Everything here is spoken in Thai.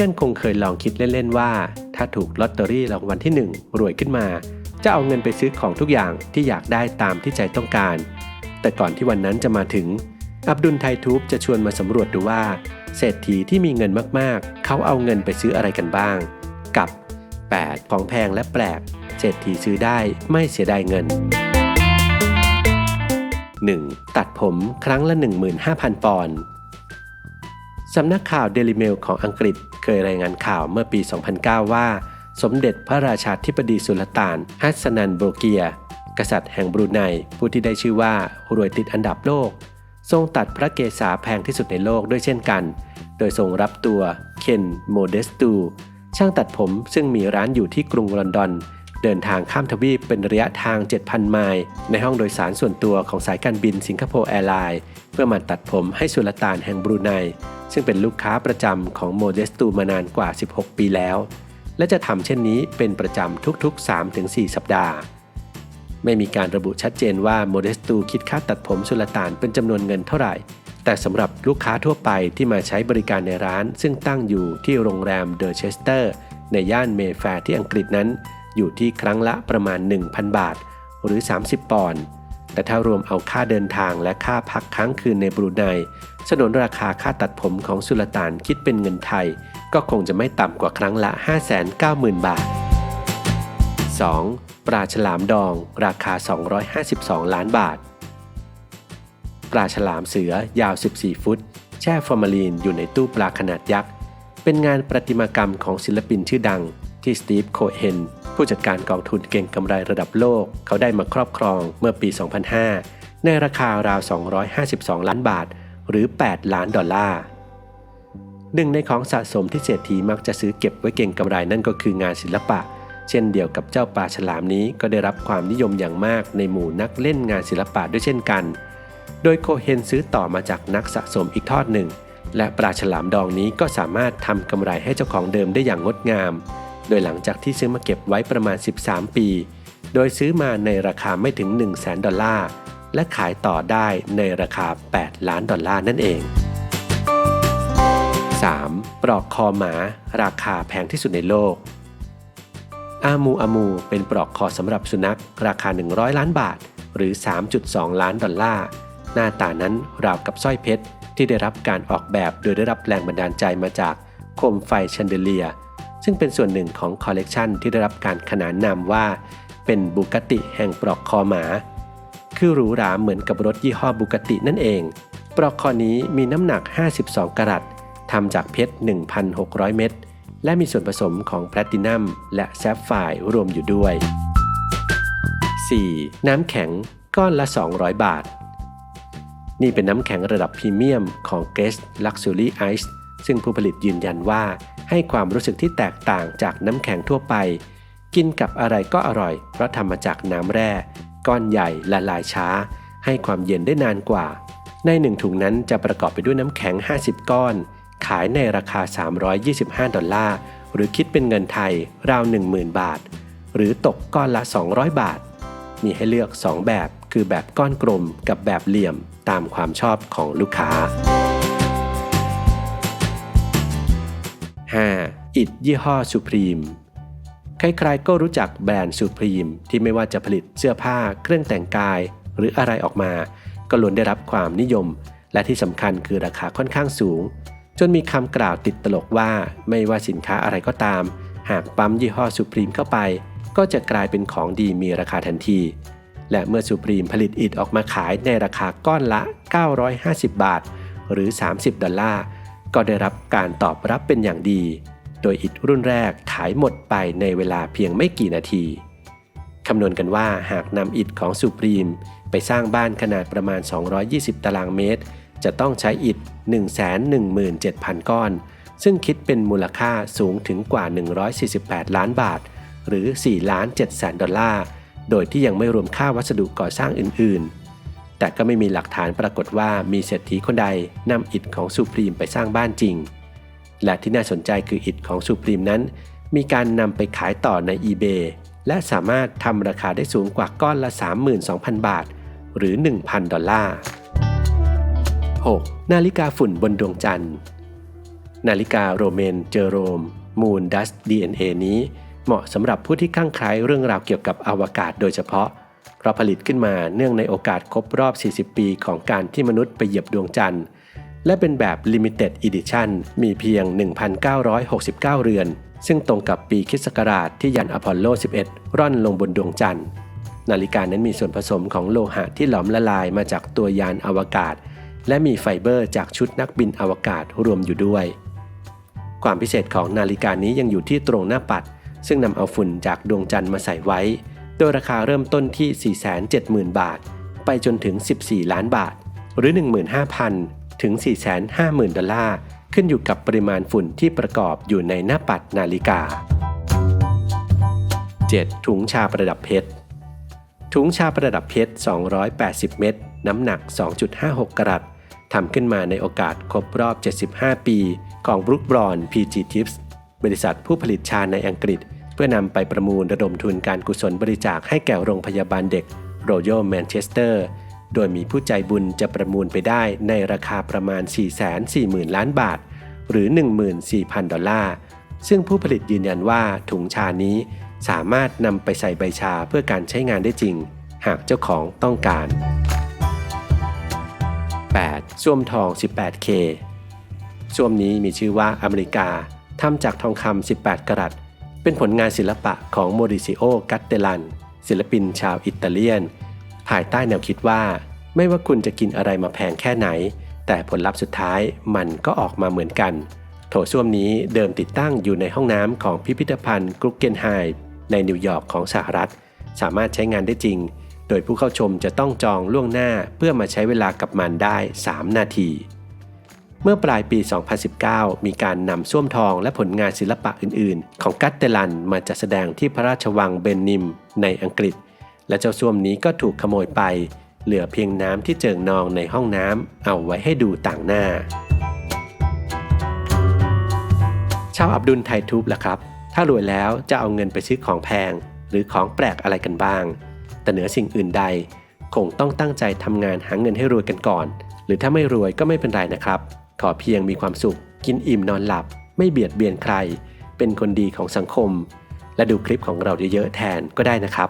พื่อนๆ คงเคยลองคิดเล่นๆ ว่า ถ้าถูกลอตเตอรี่รางวัลที่ 1 รวยขึ้นมา จะเอาเงินไปซื้อของทุกอย่างที่อยากได้ตามที่ใจต้องการ แต่ก่อนที่วันนั้นจะมาถึง อับดุลไททูบจะชวนมาสำรวจดูว่า เศรษฐีที่มีเงินมากๆ เขาเอาเงินไปซื้ออะไรกันบ้าง กับ 8 ของแพงและแปลก เศรษฐีซื้อได้ไม่เสียดายเงิน 1. ตัดผมครั้งละ 15,000 ปอนด์สำนักข่าวเดลิเมลของอังกฤษ เคยรายงานข่าวเมื่อปี 2009 ว่า สมเด็จพระราชาธิบดีสุลต่าน ฮัสสนันโบเกีย กษัตริย์แห่งบรูไนผู้ที่ได้ชื่อว่ารวยติดอันดับโลก ทรงตัดพระเกศาแพงที่สุดในโลกด้วยเช่นกัน โดยทรงรับตัวเคนโมเดสตู ช่างตัดผมซึ่งมีร้านอยู่ที่กรุงลอนดอนเดินทางข้ามทวีปเป็นระยะทาง 7,000 ไมล์ในห้องโดยสารส่วนตัวของสายการบินสิงคโปร์แอร์ไลน์เพื่อมาตัดผมให้สุลต่านแห่งบรูไน ซึ่งเป็นลูกค้าประจำของโมเดสตูมานานกว่า 16 ปีแล้ว และจะทำเช่นนี้เป็นประจำทุกๆ 3-4 สัปดาห์ ไม่มีการระบุชัดเจนว่าโมเดสตูคิดค่าตัดผมสุลต่านเป็นจำนวนเงินเท่าไหร่ แต่สำหรับลูกค้าทั่วไปที่มาใช้บริการในร้าน ซึ่งตั้งอยู่ที่โรงแรมเดอะเชสเตอร์ในย่านเมแฟร์ที่อังกฤษนั้น อยู่ที่ครั้งละประมาณ 1,000 บาท หรือ 30 ปอนด์ แต่ถ้ารวมเอาค่าเดินทางและค่าพักค้างคืนในบรูไนสนนราคาค่าตัดผมของสุลต่านคิดเป็นเงินไทย ก็คงจะไม่ต่ำกว่าครั้งละ 590,000 บาท 2. ปลาฉลามดองราคา 252 ล้านบาท ปลาฉลามเสือยาว 14 ฟุต แช่ฟอร์มาลีนอยู่ในตู้ปลาขนาดยักษ์ เป็นงานประติมากรรมของศิลปินชื่อดังที่สตีฟโคเฮน ผู้จัดการกองทุนเก่งกำไรระดับโลก เขาได้มาครอบครองเมื่อปี 2005 ในราคาราว 252 ล้านบาท หรือ 8 ล้านดอลลาร์หนึ่งในของสะสมที่เศรษฐีมักจะซื้อเก็บไว้เก่งกำไรนั่นก็คืองานศิลปะ เช่นเดียวกับเจ้าปลาฉลามนี้ก็ได้รับความนิยมอย่างมากในหมู่นักเล่นงานศิลปะด้วยเช่นกัน โดยโคเฮนซื้อต่อมาจากนักสะสมอีกทอดหนึ่ง และปลาฉลามดองนี้ก็สามารถทำกำไรให้เจ้าของเดิมได้อย่างงดงาม โดยหลังจากที่ซื้อมาเก็บไว้ประมาณ 13 ปี โดยซื้อมาในราคาไม่ถึง 1 0 0 0 0แดอลลาร์ และขายต่อได้ในราคา 8 ล้านดอลลาร์นั่นเอง 3. ปลอกคอหมา ราคาแพงที่สุดในโลก อามูอามูเป็นปลอกคอสำหรับสุนัข ราคา 100 ล้านบาท หรือ 3.2 ล้านดอลลาร์ หน้าตานั้นราวกับสร้อยเพชรที่ได้รับการออกแบบโดยได้รับแรงบันดาลใจมาจากโคมไฟแชนเดเลีย ซึ่งเป็นส่วนหนึ่งของคอลเลกชันที่ได้รับการขนานนามว่า เป็นบุกติแห่งปลอกคอหมา คือหรูหราเหมือนกับรถยี่ห้อบุกตินั่นเอง ปลอกคอนี้มีน้ำหนัก 52 กรัตทำจากเพชร 1,600 เม็ดและมีส่วนผสมของแพลตินัมและแซฟไฟร์รวมอยู่ด้วย 4. น้ำแข็งก้อนละ 200 บาท นี่เป็นน้ำแข็งระดับพรีเมียมของ g u e s t Luxury Ice ซึ่งผู้ผลิตยืนยันว่า ให้ความรู้สึกที่แตกต่างจากน้ำแข็งทั่วไป กินกับอะไรก็อร่อย เพราะทำมาจากน้ำแร่ ก้อนใหญ่ละลายช้า ให้ความเย็นได้นานกว่า ในหนึ่งถุงนั้นจะประกอบไปด้วยน้ำแข็ง 50 ก้อน ขายในราคา 325 ดอลลาร์ หรือคิดเป็นเงินไทยราว 10,000 บาท หรือตกก้อนละ 200 บาท มีให้เลือก 2 แบบ คือแบบก้อนกลมกับแบบเหลี่ยมตามความชอบของลูกค้า 5. อิดยี่ห้อสุพรีมใครๆก็รู้จักแบรนด์สุพรีมที่ไม่ว่าจะผลิตเสื้อผ้า เครื่องแต่งกาย หรืออะไรออกมา ก็ล้วนได้รับความนิยม และที่สำคัญคือราคาค่อนข้างสูง จนมีคำกล่าวติดตลกว่าไม่ว่าสินค้าอะไรก็ตาม หากปั๊มยี่ห้อสุพรีมเข้าไป ก็จะกลายเป็นของดีมีราคาทันที และเมื่อสุพรีมผลิตอิฐออกมาขายในราคาก้อนละ 950 บาท หรือ 30 ดอลลาร์ ก็ได้รับการตอบรับเป็นอย่างดี โดยอิฐรุ่นแรกขายหมดไปในเวลาเพียงไม่กี่นาที คำนวณกันว่าหากนำอิฐของสุพรีม ไปสร้างบ้านขนาดประมาณ 220 ตารางเมตร จะต้องใช้อิฐ 117,000 ก้อน ซึ่งคิดเป็นมูลค่าสูงถึงกว่า 148 ล้านบาท หรือ4ล้าน7แสนดอลลาร์ โดยที่ยังไม่รวมค่าวัสดุก่อสร้างอื่นๆ แต่ก็ไม่มีหลักฐานปรากฏว่ามีเศรษฐีคนใดนำอิฐของสุพรีมไปสร้างบ้านจริง และที่น่าสนใจคืออิฐของสุพรีมนั้น มีการนำไปขายต่อใน eBay และสามารถทำราคาได้สูงกว่าก้อนละ 32,000 บาท หรือ 1,000 ดอลลาร์ 6. นาฬิกาฝุ่นบนดวงจันทร์ นาฬิกาโรเมนเจอโรม มูนดัส DNA นี้ เหมาะสำหรับผู้ที่คลั่งไคล้เรื่องราวเกี่ยวกับอวกาศโดยเฉพาะ เพราะผลิตขึ้นมาเนื่องในโอกาสครบรอบ 40 ปีของการที่มนุษย์ไปเหยียบดวงจันทร์ และเป็นแบบ Limited Edition มีเพียง 1,969 เรือน ซึ่งตรงกับปีคริสต์ศักราชที่ยานอพอลโล 11 ร่อนลงบนดวงจันทร์ นาฬิกานั้นมีส่วนผสมของโลหะที่หลอมละลายมาจากตัวยานอวกาศ และมีไฟเบอร์จากชุดนักบินอวกาศรวมอยู่ด้วย ความพิเศษของนาฬิกานี้ยังอยู่ที่ตรงหน้าปัด ซึ่งนำเอาฝุ่นจากดวงจันทร์มาใส่ไว้ โดยราคาเริ่มต้นที่ 470,000 บาท ไปจนถึง 14 ล้านบาท หรือ 15,000 ถึง 450,000 ดอลลาร์ ขึ้นอยู่กับปริมาณฝุ่นที่ประกอบอยู่ในหน้าปัดนาฬิกา 7. ถุงชาประดับเพชร ถุงชาประดับเพชร 280 เม็ด น้ำหนัก 2.56 กรัตทำขึ้นมาในโอกาสครบรอบ 75 ปี ของบรุกบรอน PG Tips บริษัทผู้ผลิตชาในอังกฤษ พื่อนำไปประมูลระดมทุนการกุศลบริจาคให้แก่โรงพยาบาลเด็ก Royal Manchester โดยมีผู้ใจบุญจะประมูลไปได้ในราคาประมาณ 440,000 ล้านบาท หรือ 14,000 ดอลลาร์ ซึ่งผู้ผลิตยืนยันว่าถุงชานี้สามารถนำไปใส่ใบชาเพื่อการใช้งานได้จริง หากเจ้าของต้องการ 8. ส้วมทอง 18K ส้วมนี้มีชื่อว่าอเมริกาทำจากทองคำ18 กรัต เป็นผลงานศิลปะของโมริซิโอ กัตเตลัน ศิลปินชาวอิตาเลียน ภายใต้แนวคิดว่า ไม่ว่าคุณจะกินอะไรมาแพงแค่ไหน แต่ผลลัพธ์สุดท้ายมันก็ออกมาเหมือนกัน โถส้วมนี้เดิมติดตั้งอยู่ในห้องน้ำของพิพิธภัณฑ์กรุกเกนไฮม์ในนิวยอร์กของสหรัฐ สามารถใช้งานได้จริง โดยผู้เข้าชมจะต้องจองล่วงหน้าเพื่อมาใช้เวลากับมันได้ 3 นาที เมื่อปลายปี 2019 มีการนำส้วมทองและผลงานศิลปะอื่นๆ ของกัตเตลันมาจัดแสดงที่พระราชวังเบนนิมในอังกฤษ และเจ้าส้วมนี้ก็ถูกขโมยไป เหลือเพียงน้ำที่เจิ่งนองในห้องน้ำเอาไว้ให้ดูต่างหน้า ชาวอับดุลไททูบล่ะครับ ถ้ารวยแล้วจะเอาเงินไปซื้อของแพง หรือของแปลกอะไรกันบ้าง แต่เหนือสิ่งอื่นใด คงต้องตั้งใจทำงานหาเงินให้รวยกันก่อน หรือถ้าไม่รวยก็ไม่เป็นไรนะครับ ขอเพียงมีความสุข กินอิ่มนอนหลับ ไม่เบียดเบียนใคร เป็นคนดีของสังคม และดูคลิปของเราเยอะๆแทนก็ได้นะครับ